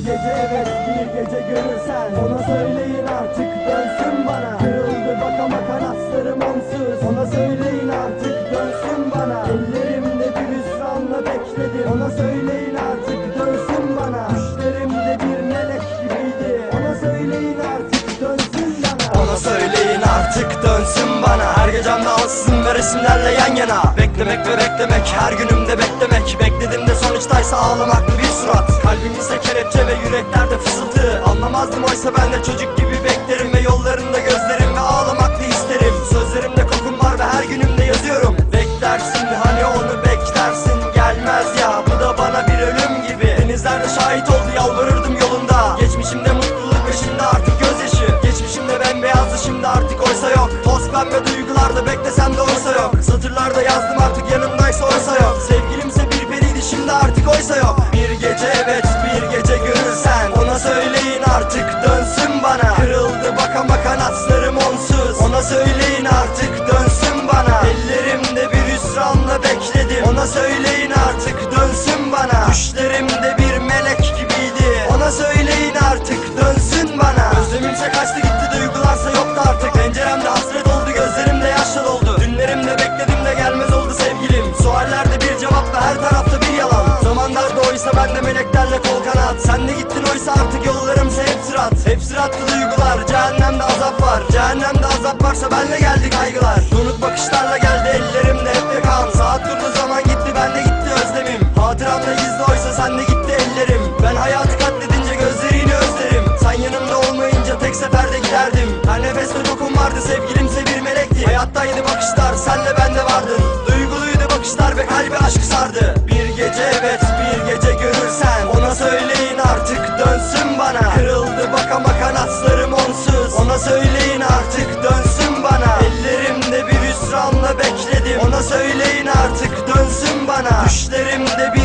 gece evet bir gece görürsen. Ona söyleyin artık dönsün bana. Kırıldı bakama kanatlarım onsuz. Ona söyleyin artık dönsün bana. Ellerimde bir hüsranla bekledim. Ona söyleyin artık dönsün bana. Düşlerimde bir melek gibiydi. Ona söyleyin artık dönsün bana. Ona söyleyin artık dönsün bana. Her gecemde alsın ve resimlerle yan yana. Beklemek ve beklemek her günümde beklemek. Bekledim de sonuçtaysa ağlamaklı bir surat. Kalbim ise kelepçe ve yüreklerde fısıltı. Anlamazdım oysa ben de çocuk gibi beklerim Ve yollarında gözlerim ve ağlamaklı isterim Sözlerimde kokum var ve her günümde yazıyorum. Beklersin hani onu beklersin Gelmez ya. Bu da bana bir ölüm gibi. Denizlerde şahit oldu yalvarırdım yolunda. Geçmişimde mutluluk ve şimdi artık gözyaşı. Geçmişimde bembeyazdı şimdi artık oysa yok. Toz pembe duygularda beklesem de oysa yok. Satırlarda yazdım artık yanımdaysa oysa yok artık dönsün bana. Kırıldı bak ama kanatlarım onsuz. Ona söyleyin artık dönsün bana. Ellerimde bir hüsranla bekledim. Ona söyleyin artık dönsün bana. Düşlerimde bir melek gibiydi. Ona söyleyin artık dönsün bana. Özlemimse kaçtı gitti duygularsa yoktu artık. Penceremde hasret oldu gözlerimde yaşla doldu Dünlerimde bekledim de gelmez oldu sevgilim. Suallerde bir cevap ve her tarafta bir yalan. Zamanlarda oysa ben de meleklerle kol kanat. Sen de gittin oysa artık yollarımsa hep sırat. Hep sıratlı duygular. Cehennemde azap var. Cehennemde azap varsa benle geldi kaygılar. Donuk bakışlarla geldi ellerimde hep de kan Saat durdu zaman gitti bende gitti özlemim. Hatıramda gizli oysa sende gitti ellerim. Ben hayatı katledince gözlerini özlerim. Sen yanımda olmayınca tek seferde giderdim. Her nefeste dokun vardı sevgilimse bir melekti. Hayattaydı bakışlar senle bende vardın. Duyguluydu bakışlar ve kalbi aşkı sardı. Bir gece evet bir gece görürsen Ona söyle Söyleyin artık dönsün bana. Düşlerimde bir